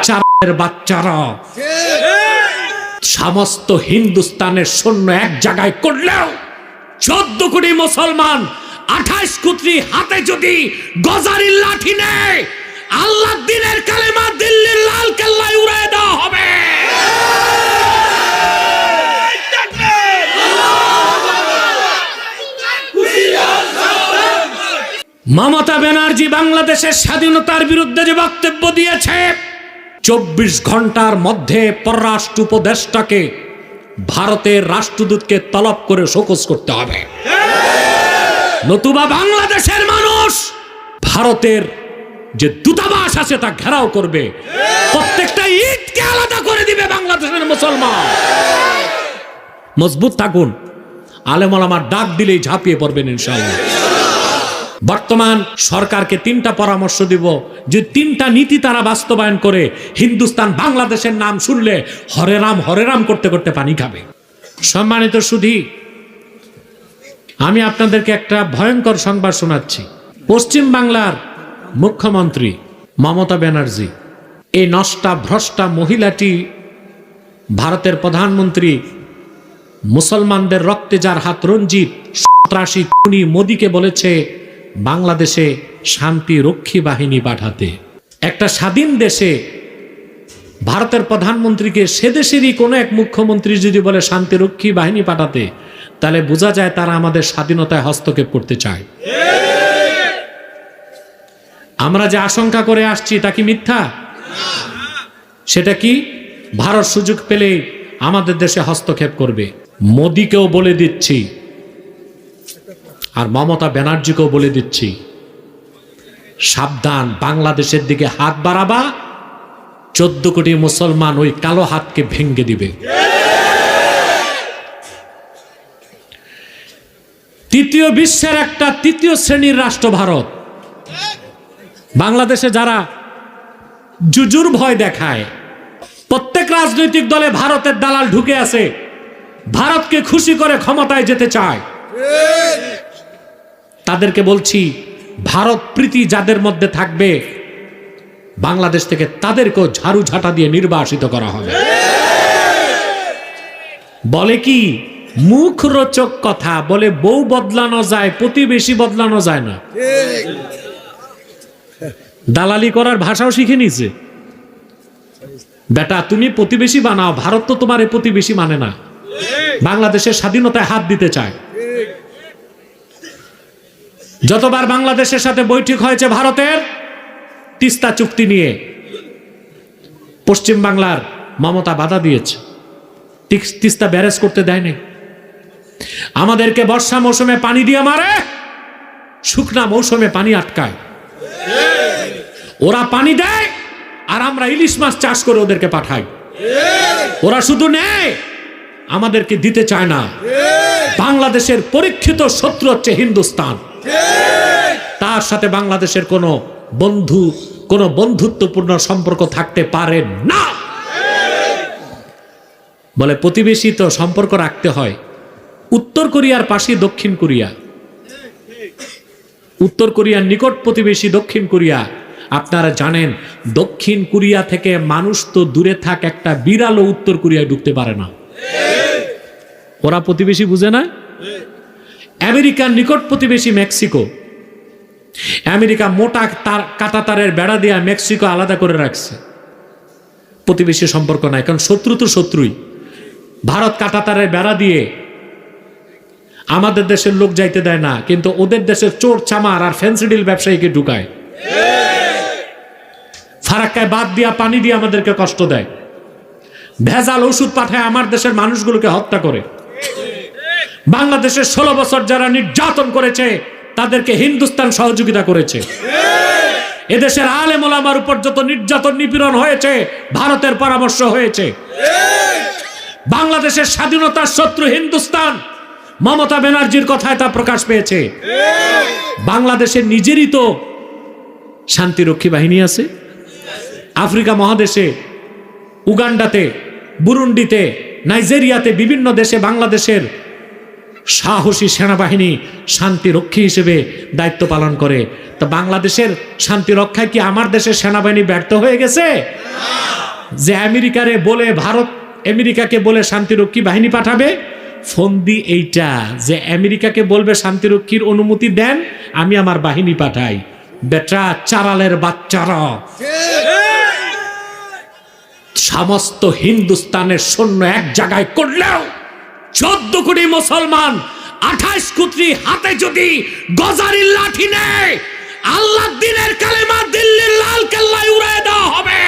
বাচ্চারা বাচ্চারা। সমস্ত হিন্দুস্তানের সৈন্য এক জায়গায় করলেও চোদ্দ কোটি মুসলমান আঠাইশ কোটি হাতে যদি গজারির লাঠি নেয় আল্লাহ দিনের কালেমা দিল্লির লাল কেল্লায় উড়ায় দেওয়া হবে। মমতা ব্যানার্জি বাংলাদেশের স্বাধীনতার বিরুদ্ধে যে বক্তব্য দিয়েছে চব্বিশ ঘণ্টার মধ্যে পররাষ্ট্র উপদেষ্টাকে ভারতের রাষ্ট্রদূতকে তলব করে শোকস করতে হবে। নতুবা বাংলাদেশের মানুষ ভারতের যে দূতাবাস আছে তা ঘেরাও করবে। প্রত্যেকটা ঈদকে আলাদা করে দিবে বাংলাদেশের মুসলমান। মজবুত থাকুন। আলেমল আমার ডাক দিলেই ঝাঁপিয়ে পড়বেন ইনশাআল্লাহ। বর্তমান সরকারকে তিনটা পরামর্শ দিব। যে তিনটা নীতি তারা বাস্তবায়ন করে হিন্দুস্তান বাংলাদেশের নাম শুনলে হরে রাম হরে রাম করতে করতে পানি খাবে। সম্মানিত সুধী, আমি আপনাদেরকে একটা ভয়ঙ্কর সংবাদ শোনাচ্ছি। পশ্চিম বাংলার মুখ্যমন্ত্রী মমতা ব্যানার্জি, এই নষ্টা ভ্রষ্টা মহিলাটি ভারতের প্রধানমন্ত্রী মুসলমানদের রক্তে যার হাত রঞ্জিত, সন্ত্রাসী খুনি মোদীকে বলেছে বাংলাদেশে শান্তি রক্ষী বাহিনী পাঠাতে। একটা স্বাধীন দেশে ভারতের প্রধানমন্ত্রীকে সে দেশেরই কোনো এক মুখ্যমন্ত্রী যদি বলে শান্তিরক্ষী বাহিনী পাঠাতে, তাহলে বোঝা যায় তারা আমাদের স্বাধীনতায় হস্তক্ষেপ করতে চায়। আমরা যে আশঙ্কা করে আসছি, তা কি মিথ্যা? সেটা কি? ভারত সুযোগ পেলে আমাদের দেশে হস্তক্ষেপ করবে। মোদিকেও বলে দিচ্ছি আর মমতা ব্যানার্জিকেও বলে দিচ্ছি, সাবধান, বাংলাদেশের দিকে হাত বাড়াবা, চোদ্দ কোটি মুসলমান ওই কালো হাতকে ভেঙ্গে দিবে। তৃতীয় বিশ্বের একটা তৃতীয় শ্রেণির রাষ্ট্র ভারত। বাংলাদেশে যারা জুজুর ভয় দেখায়, প্রত্যেক রাজনৈতিক দলে ভারতের দালাল ঢুকে আছে, ভারতকে খুশি করে ক্ষমতায় যেতে চায়। তাদেরকে বলছি, ভারত প্রীতি যাদের মধ্যে থাকবে, বাংলাদেশ থেকে তাদেরকেও ঝাড়ু ঝাঁটা দিয়ে নির্বাসিত করা হবে। বলে কি মুখ রোচক কথা, বলে বউ বদলানো যায়, প্রতিবেশী বদলানো যায় না। দালালি করার ভাষাও শিখে নিছে বেটা, তুমি প্রতিবেশী বানাও, ভারত তো তোমার প্রতিবেশী মানে না। বাংলাদেশের স্বাধীনতায় হাত দিতে চায়। যতবার বাংলাদেশের সাথে বৈঠক হয়েছে ভারতের, তিস্তা চুক্তি নিয়ে পশ্চিম বাংলার মমতা বাধা দিয়েছে। তিস- তিস্তা ব্যারেজ করতে দেয়নি। আমাদেরকে বর্ষা মৌসুমে পানি দিয়ে মারে, শুকনা মৌসুমে পানি আটকায়। ওরা পানি দেয় আর আমরা ইলিশ মাছ চাষ করে ওদেরকে পাঠাই। ওরা শুধু নেয়, আমাদেরকে দিতে চায় না। বাংলাদেশের পরীক্ষিত শত্রু হচ্ছে হিন্দুস্তান। তার সাথে বাংলাদেশের কোনো বন্ধু, কোনো বন্ধুত্বপূর্ণ সম্পর্ক থাকতে পারে না। বলে প্রতিবেশী তো সম্পর্ক রাখতে হয়। উত্তর কোরিয়ার পাশে দক্ষিণ কোরিয়া। উত্তর কোরিয়ার নিকট প্রতিবেশী দক্ষিণ কোরিয়া। আপনারা জানেন, দক্ষিণ কোরিয়া থেকে মানুষ তো দূরে থাক, একটা বিড়ালও উত্তর কোরিয়ায় ঢুকতে পারে না। ওরা প্রতিবেশী বুঝে না? আমেরিকার নিকট প্রতিবেশী মেক্সিকো। আমেরিকা মোটা তার কাটা তারের বেড়া দিয়ে মেক্সিকো আলাদা করে রাখছে। প্রতিবেশী সম্পর্ক নাই, কারণ শত্রু তো শত্রুই। ভারত কাটা তারের বেড়া দিয়ে আমাদের দেশের লোক যাইতে দেয় না, কিন্তু ওদের দেশের চোর, চামার আর ফেন্সিডিল ব্যবসায়ীকে ঢুকায়। ফারাক্কায় বাদ দিয়া, পানি দিয়ে আমাদেরকে কষ্ট দেয়। ভেজাল ওষুধ পাঠায় আমার দেশের মানুষগুলোকে হত্যা করে। বাংলাদেশের ষোলো বছর যারা নির্যাতন করেছে, তাদেরকে হিন্দুস্তান সহযোগিতা করেছে। এদেশের আলেম ওলামার উপর যত নির্যাতন নিপীড়ন হয়েছে, ভারতের পরামর্শ হয়েছে। বাংলাদেশের স্বাধীনতার শত্রু হিন্দুস্তান, মমতা ব্যানার্জির কথায় তা প্রকাশ পেয়েছে। বাংলাদেশের নিজেরই তো শান্তিরক্ষী বাহিনী আছে। আফ্রিকা মহাদেশে, উগান্ডাতে, বুরুন্ডিতে, নাইজেরিয়াতে বিভিন্ন দেশে বাংলাদেশের সাহসী সেনাবাহিনী শান্তিরক্ষী হিসেবে দায়িত্ব পালন করে। তা বাংলাদেশের শান্তি রক্ষায় কি আমার দেশের সেনাবাহিনী ব্যর্থ হয়ে গেছে? যে আমেরিকারে বলে ভারত আমেরিকাকে বলে শান্তিরক্ষী বাহিনী পাঠাবে ফন্দি এইটা। যে আমেরিকাকে বলবে শান্তিরক্ষীর অনুমতি দেন আমি আমার বাহিনী পাঠাই। বেটা চারালের বাচ্চারা। সমস্ত হিন্দুস্তানের সৈন্য এক জায়গায় করলেও চোদ্দ কোটি মুসলমান, আঠাশ কোটি হাতে যদি গজারির লাঠি নেয় আল্লাহ দিনের কালেমা দিল্লির লাল কেল্লায় উড়ায় দেওয়া হবে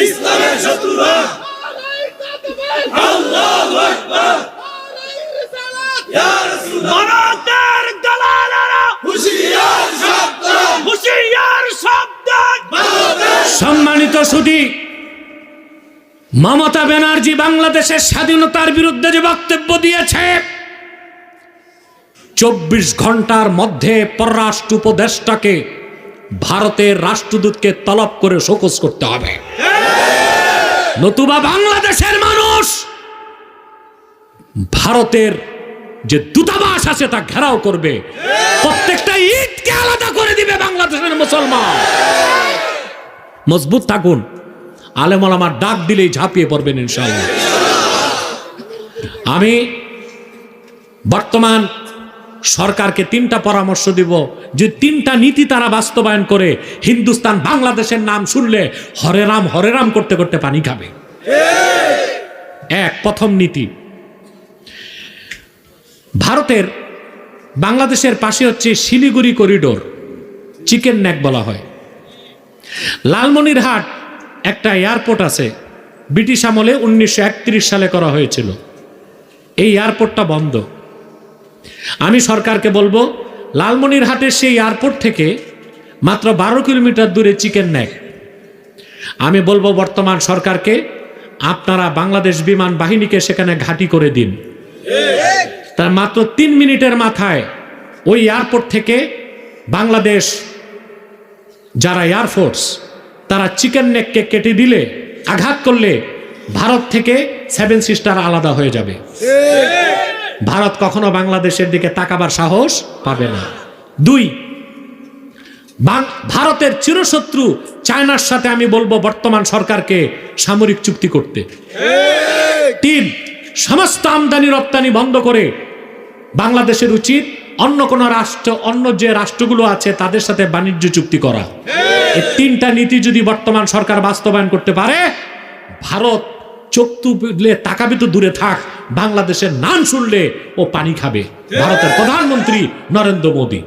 ইসলামের শত্রুরা আল্লাহু আকবার ইয়া রাসূলুল্লাহ ভারতের দালালেরা হুশিয়ার সাবধান হুশিয়ার সাবধান বাংলাদেশ সম্মানিত সুধী, মমতা ব্যানার্জি বাংলাদেশের স্বাধীনতার বিরুদ্ধে যে বক্তব্য দিয়েছে, চব্বিশ ঘণ্টার মধ্যে পররাষ্ট্র উপদেষ্টাকে ভারতের রাষ্ট্রদূতকে তলব করে শোকস করতে হবে। নতুবা বাংলাদেশের মানুষ ভারতের যে দূতাবাস আছে তা ঘেরাও করবে। প্রত্যেকটা ঈদকে আলাদা করে দিবে বাংলাদেশের মুসলমান। মজবুত থাকুন। আলেমল আমার ডাক দিলেই ঝাঁপিয়ে পড়বেন ইনশাল্লাহ আমি বর্তমান সরকারকে তিনটা পরামর্শ দিব। যে তিনটা নীতি তারা বাস্তবায়ন করে হিন্দুস্তান বাংলাদেশের নাম শুনলে হরে রাম হরে রাম করতে করতে পানি খাবে। এক, প্রথম নীতি। ভারতের বাংলাদেশের পাশে হচ্ছে শিলিগুড়ি করিডোর, চিকেন নেক বলা হয়। লালমনিরহাট একটা এয়ারপোর্ট আছে। ব্রিটিশ আমলে উনিশশো একত্রিশ সালে করা হয়েছিল। এই এয়ারপোর্টটা বন্ধ। আমি সরকারকে বলব, লালমনিরহাটের সেই এয়ারপোর্ট থেকে মাত্র বারো কিলোমিটার দূরে চিকেন নেক। আমি বলব, বর্তমান সরকারকে আপনারা বাংলাদেশ বিমান বাহিনীকে সেখানে ঘাঁটি করে দিন। তার মাত্র তিন মিনিটের মাথায় ওই এয়ারপোর্ট থেকে বাংলাদেশ যারা এয়ারফোর্স তারা চিকেন নেককে কেটে দিলে, আঘাত করলে ভারত থেকে সেভেন সিস্টার আলাদা হয়ে যাবে। ভারত কখনো বাংলাদেশের দিকে তাকাবার সাহস পাবে না। দুই ভারতের চিরশত্রু চায়নার সাথে আমি বলব বর্তমান সরকারকে সামরিক চুক্তি করতে। তিন, সমস্ত আমদানি রপ্তানি বন্ধ করে বাংলাদেশের উচিত অন্য কোন রাষ্ট্র, অন্য যে রাষ্ট্রগুলো আছে, তাদের সাথে বাণিজ্য চুক্তি করা। এই তিনটা নীতি যদি বর্তমান সরকার বাস্তবায়ন করতে পারে, ভারত চোখ তুলে তাকাবি তো দূরে থাক, বাংলাদেশের নাম শুনলে ও পানি খাবে। ভারতের প্রধানমন্ত্রী নরেন্দ্র মোদী।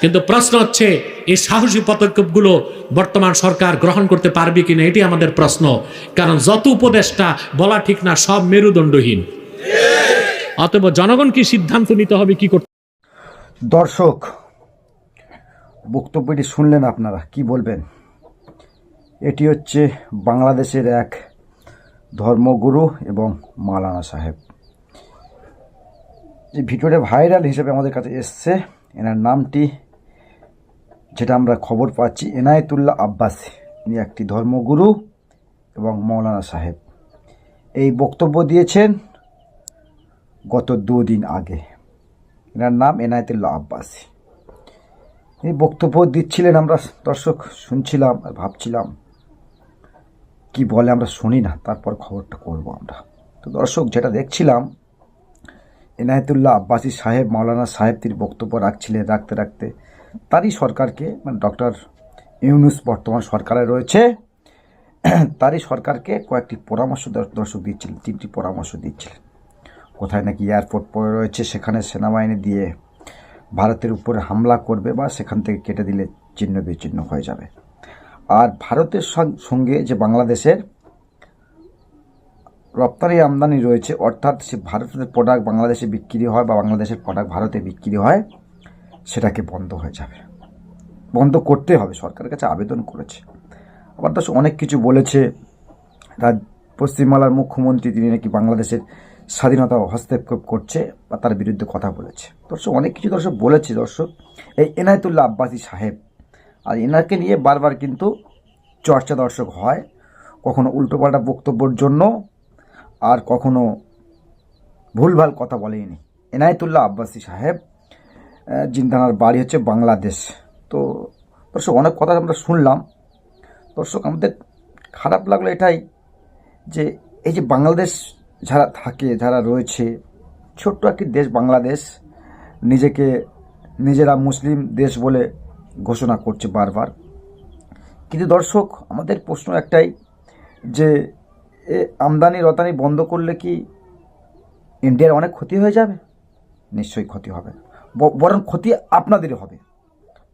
কিন্তু প্রশ্ন হচ্ছে, এই সাহসী পদক্ষেপগুলো বর্তমান সরকার গ্রহণ করতে পারবে কিনা, এটি আমাদের প্রশ্ন। কারণ যত উপদেষ্টা বলা ঠিক না, সব মেরুদণ্ডহীন। অতএব জনগণ কি সিদ্ধান্ত নিতে হবে কি করতে দর্শক, বক্তব্যটি শুনলেন আপনারা, কি বলবেন? এটি হচ্ছে বাংলাদেশের এক ধর্মগুরু এবং মালানা সাহেব। যে ভিডিওটা ভাইরাল হিসেবে আমাদের কাছে এসছে। এনার নামটি, যেটা আমরা খবর পাচ্ছি, এনায়েতুল্লাহ আব্বাসী। ইনি একটি ধর্মগুরু এবং মৌলানা সাহেব। এই বক্তব্য দিয়েছেন গত দুদিন আগে। এনার নাম এনায়েতুল্লাহ আব্বাসী। এই বক্তব্য দিচ্ছিলেন আমরা, দর্শক, শুনছিলাম আর ভাবছিলাম, কি বলে আমরা শুনি না, তারপর খবরটা করব আমরা। তো দর্শক, যেটা দেখছিলাম, এনায়েতুল্লাহ আব্বাসী সাহেব, মাওলানা সাহেব তিনি বক্তব্য রাখছিলেন রাখতে রাখতে। তারই সরকারকে মানে ডক্টর ইউনুস বর্তমান সরকারে রয়েছে, তারই সরকারকে কয়েকটি পরামর্শ দর্শক দিচ্ছিলেন, তিনটি পরামর্শ দিচ্ছিলেন। কোথায় নাকি এয়ারপোর্ট পড়ে রয়েছে, সেখানে সেনাবাহিনী দিয়ে ভারতের উপরে হামলা করবে বা সেখান থেকে কেটে দিলে চিহ্ন বিচ্ছিন্ন হয়ে যাবে। আর ভারতের সঙ্গে যে বাংলাদেশের রপ্তানি আমদানি রয়েছে, অর্থাৎ সে ভারতের প্রোডাক্ট বাংলাদেশে বিক্রি হয় বা বাংলাদেশের প্রোডাক্ট ভারতে বিক্রি হয়, সেটাকে বন্ধ হয়ে যাবে। বন্ধ করতে হবে, সরকারের কাছে আবেদন করেছে। আবার তো অনেক কিছু বলেছে। পশ্চিমবাংলার মুখ্যমন্ত্রী, তিনি নাকি বাংলাদেশের স্বাধীনতা হস্তক্ষেপ করছে বা তার বিরুদ্ধে কথা বলেছে। দর্শক, অনেক কিছু দর্শক বলেছে, দর্শক। এই এনায়তুল্লাহ আব্বাসী সাহেব, আর এনাকে নিয়ে বারবার কিন্তু চর্চা দর্শক হয়, কখনো উল্টোপাল্টা বক্তব্যর জন্য, আর কখনো ভুলভাল কথা বলেনি। এনায়েতুল্লাহ আব্বাসী সাহেব জিন্দানার বাড়ি হচ্ছে বাংলাদেশ। তো দর্শক, অনেক কথা আমরা শুনলাম। দর্শক, আমাদের খারাপ লাগল এটাই যে, এই যে বাংলাদেশ যারা থাকে, যারা রয়েছে, ছোট্ট একটি দেশ বাংলাদেশ, নিজেকে নিজেরা মুসলিম দেশ বলে ঘোষণা করছে বারবার। কিন্তু দর্শক, আমাদের প্রশ্ন একটাই যে, এ আমদানি, রপ্তানি বন্ধ করলে কি ইন্ডিয়ার অনেক ক্ষতি হয়ে যাবে? নিশ্চয়ই ক্ষতি হবে। বরং ক্ষতি আপনাদেরই হবে।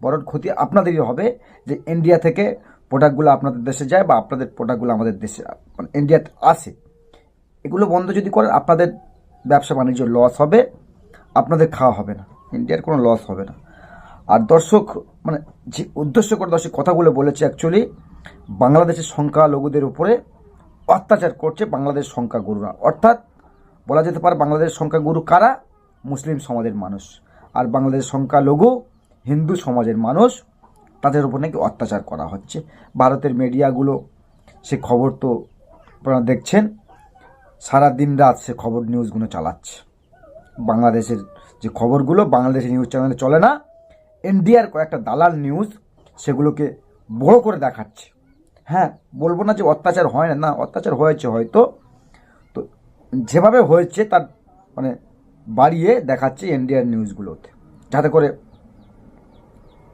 বরং ক্ষতি আপনাদেরই হবে যে ইন্ডিয়া থেকে প্রোডাক্টগুলো আপনাদের দেশে যায় বা আপনাদের প্রোডাক্টগুলো আমাদের দেশে মানে ইন্ডিয়াতে আসে এগুলো বন্ধ যদি করেন আপনাদের ব্যবসা বাণিজ্য লস হবে, আপনাদের খাওয়া হবে না। ইন্ডিয়ার কোনো লস হবে না। আর দর্শক মানে যে উদ্দেশ্য করে দর্শক কথাগুলো বলেছে অ্যাকচুয়ালি বাংলাদেশের সংখ্যালঘুদের উপরে অত্যাচার করছে বাংলাদেশ সংখ্যাগুরুরা। অর্থাৎ বলা যেতে পারে বাংলাদেশের সংখ্যাগুরু কারা? মুসলিম সমাজের মানুষ। আর বাংলাদেশের সংখ্যালঘু হিন্দু সমাজের মানুষ, তাদের উপর নাকি অত্যাচার করা হচ্ছে। ভারতের মিডিয়াগুলো সে খবর তো আপনারা দেখছেন। সারা দিন রাত সে খবর নিউজগুলো চালাচ্ছে। বাংলাদেশের যে খবরগুলো বাংলাদেশের নিউজ চ্যানেলে চলে না ইন্ডিয়ার কয়েকটা দালাল নিউজ সেগুলোকে বড় করে দেখাচ্ছে। হ্যাঁ বলব না যে অত্যাচার হয় না না, অত্যাচার হয়েছে হয়তো। তো যেভাবে হয়েছে তার মানে বাড়িয়ে দেখাচ্ছে ইন্ডিয়ার নিউজগুলোতে, যাতে করে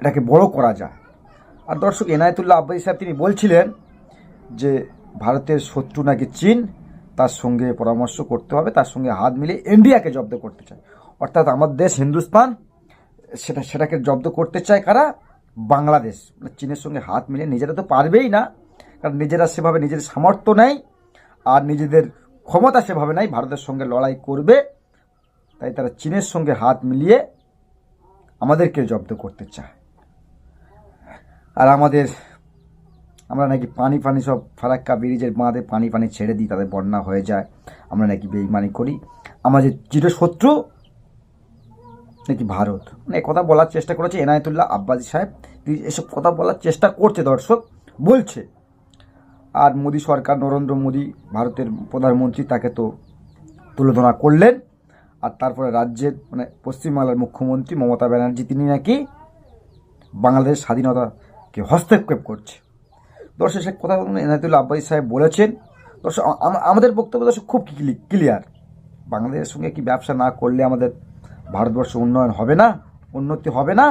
এটাকে বড় করা যায়। আর দর্শক এনায়েতুল্লাহ আব্বাসী সাহেব তিনি বলছিলেন যে, ভারতের শত্রু নাকি চীন? তার সঙ্গে পরামর্শ করতে হবে, তার সঙ্গে হাত মিলিয়ে ইন্ডিয়াকে জব্দ করতে চায়। অর্থাৎ আমার দেশ হিন্দুস্তান, সেটা, সেটাকে জব্দ করতে চায় কারা? বাংলাদেশ। মানে চীনের সঙ্গে হাত মিলিয়ে নিজেরা তো পারবেই না, কারণ নিজেরা সেভাবে নিজের সামর্থ্য নেই, আর নিজেদের ক্ষমতা সেভাবে নাই, ভারতের সঙ্গে লড়াই করবে, তাই তারা চীনের সঙ্গে হাত মিলিয়ে আমাদেরকে জব্দ করতে চায়। আর আমাদের আমরা নাকি পানি পানি সব ফারাক্কা ব্রিজের বাঁধে পানি পানি ছেড়ে দিই তাদের বন্যা হয়ে যায়। আমরা নাকি বেইমানি করি। আমাদের চিরশত্রু নাকি ভারত। মানে কথা বলার চেষ্টা করেছে এনায়েতুল্লাহ আব্বাসী সাহেব। এসব কথা বলার চেষ্টা করছে, দর্শক, বলছে। আর মোদী সরকার, নরেন্দ্র মোদী, ভারতের প্রধানমন্ত্রী তাকে তো তুলোধনা করলেন। আর তারপরে রাজ্যের মানে পশ্চিমবাংলার মুখ্যমন্ত্রী মমতা ব্যানার্জি, তিনি নাকি বাংলাদেশ স্বাধীনতাকে হস্তক্ষেপ করছে। দর্শক সে কথা এনায়তুল্লাহ আব্বাসী সাহেব বলেছেন দর্শক আমাদের বক্তব্য দর্শক খুব ক্লিয়ার বাংলাদেশের সঙ্গে কি ব্যবসা না করলে আমাদের ভারতবর্ষ উন্নয়ন হবে না, উন্নতি হবে না?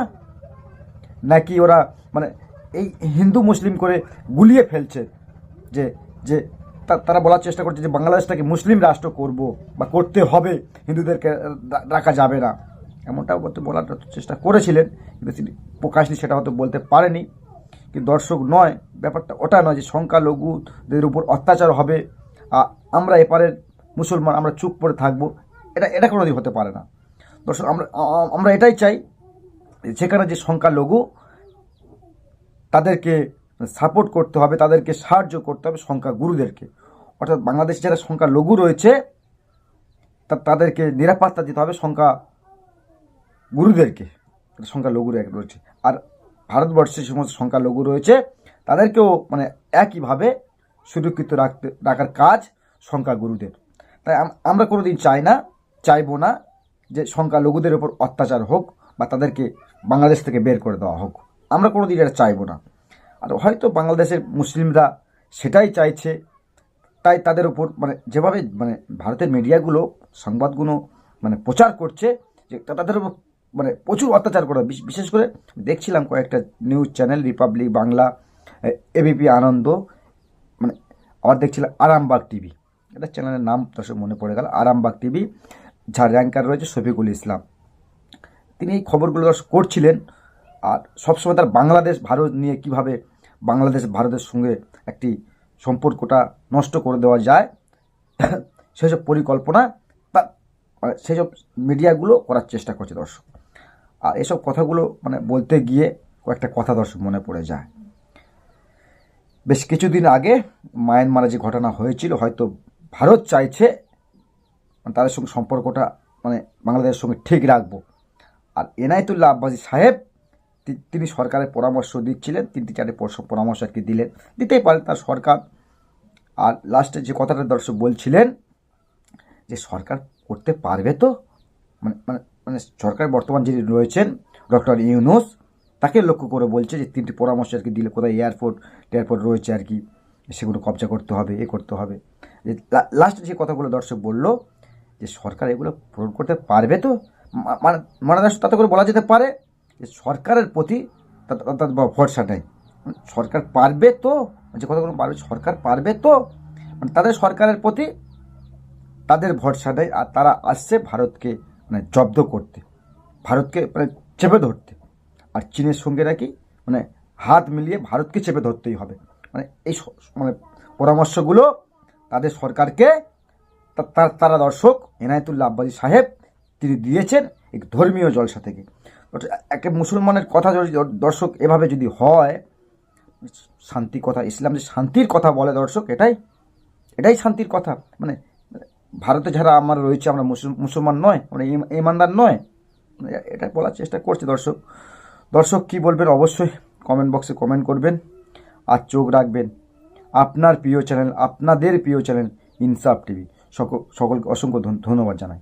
নাকি ওরা মানে এই হিন্দু মুসলিম করে গুলিয়ে ফেলছে যে যে তারা বলার চেষ্টা করছে যে বাংলাদেশটাকে মুসলিম রাষ্ট্র করব বা করতে হবে, হিন্দুদেরকে রাখা যাবে না। এমনটাও বলতে বলার চেষ্টা করেছিলেন, কিন্তু তিনি প্রকাশনি সেটা হয়তো বলতে পারেনি। কিন্তু দর্শক নয়, ব্যাপারটা ওটা নয় যে সংখ্যালঘুদের উপর অত্যাচার হবে। আমরা এপারের মুসলমান, আমরা চুপ করে থাকব, এটা এটা কোনোদিন হতে পারে না। দর্শক, আমরা আমরা এটাই চাই যেখানে যে সংখ্যালঘু, তাদেরকে সাপোর্ট করতে হবে, তাদেরকে সাহায্য করতে হবে সংখ্যা গুরুদেরকে অর্থাৎ বাংলাদেশে যারা সংখ্যা লঘু রয়েছে, তা- তাদেরকে নিরাপত্তা দিতে হবে সংখ্যা গুরুদেরকে সংখ্যা লঘু রয়েছে। আর ভারতবর্ষে সমস্ত সংখ্যালঘু রয়েছে, তাদেরকেও মানে একইভাবে সুরক্ষিত রাখতে, রাখার কাজ সংখ্যা গুরুদের তাই আম- আমরা কোনোদিন চাই না, চাইব না যে সংখ্যালঘুদের উপর অত্যাচার হোক বা তাদেরকে বাংলাদেশ থেকে বের করে দেওয়া হোক। আমরা কোনো দিন এটা চাইব না। আর হয়তো বাংলাদেশের মুসলিমরা সেটাই চাইছে, তাই তাদের উপর মানে যেভাবে মানে ভারতের মিডিয়াগুলো, সংবাদগুলো মানে প্রচার করছে, যে তাদের উপর মানে প্রচুর অত্যাচার করা, বিশ- বিশেষ করে দেখছিলাম কয়েকটা news channel, Republic Bangla ABP Ananda মানে আবার দেখছিলাম আরামবাগ টিভি। এটা চ্যানেলের নাম দর্শক মনে পড়ে গেল, আরামবাগ টিভি, যার র্যাঙ্কার রয়েছে শফিকুল ইসলাম। তিনি এই খবরগুলো করছিলেন, আর সবসময় তার বাংলাদেশ, ভারত নিয়ে কীভাবে বাংলাদেশ, ভারতের সঙ্গে একটি সম্পর্কটা নষ্ট করে দেওয়া যায়, সেসব পরিকল্পনা বা মানে সেসব মিডিয়াগুলো করার চেষ্টা করছে দর্শক। আর এসব কথাগুলো মানে বলতে গিয়ে কয়েকটা কথা দর্শক মনে পড়ে যায়। বেশ কিছুদিন আগে মায়ানমারে যে ঘটনা হয়েছিল, হয়তো ভারত চাইছে মানে তাদের সঙ্গে সম্পর্কটা মানে বাংলাদেশের সঙ্গে ঠিক রাখব। আর এনায়েতুল্লাহ আব্বাসী সাহেব তিনি সরকারের পরামর্শ দিচ্ছিলেন, তিনটি চারটে পরামর্শ আর কি দিলেন। দিতেই পারেন তার সরকার। আর লাস্টে যে কথাটা দর্শক বলছিলেন, যে সরকার করতে পারবে তো? মানে মানে মানে সরকার বর্তমান যিনি রয়েছেন, ডক্টর ইউনুস, তাকে লক্ষ্য করে বলছে যে তিনটি পরামর্শ আর কি দিলে কোথায় এয়ারপোর্ট এয়ারপোর্ট রয়েছে আর কি, সেগুলো কবজা করতে হবে, এ করতে হবে। যে লাস্ট যে কথাগুলো দর্শক বলল, যে সরকার এগুলো পূরণ করতে পারবে তো? মানে তাতে করে বলা যেতে পারে যে সরকারের প্রতি ভরসা নেই। সরকার পারবে তো? যে কথাগুলো পারবে, সরকার পারবে তো? মানে তাদের সরকারের প্রতি তাদের ভরসা নেই, আর তারা আসছে ভারতকে মানে জব্দ করতে, ভারতকে মানে চেপে ধরতে। আর চীনের সঙ্গে নাকি মানে হাত মিলিয়ে ভারতকে চেপে ধরতেই হবে। মানে এই মানে পরামর্শগুলো তাদের সরকারকে তারা দর্শক এনায়েতুল্লাহ আব্বাসী সাহেব তিনি দিয়েছেন এই ধর্মীয় জলসা থেকে। একটা মুসলমানের কথা যদি দর্শক এভাবে যদি হয়, শান্তি কথা, ইসলাম যে শান্তির কথা বলে দর্শক, এটাই এটাই শান্তির কথা। মানে ভারতে যারা আমার রয়েছে, আমরা মুসল- মুসলমান নয়, আমরা ইম- ইমানদার নয়। এটা বলার চেষ্টা করছি দর্শক। দর্শক কি বলবেন অবশ্যই কমেন্ট বক্সে কমেন্ট করবেন আর চোখ রাখবেন। আপনার প্রিয় চ্যানেল আপনাদের প্রিয় চ্যানেল ইনসাফ টিভি। সকল, সকলকে অসংখ্য ধন- ধন্যবাদ জানাই।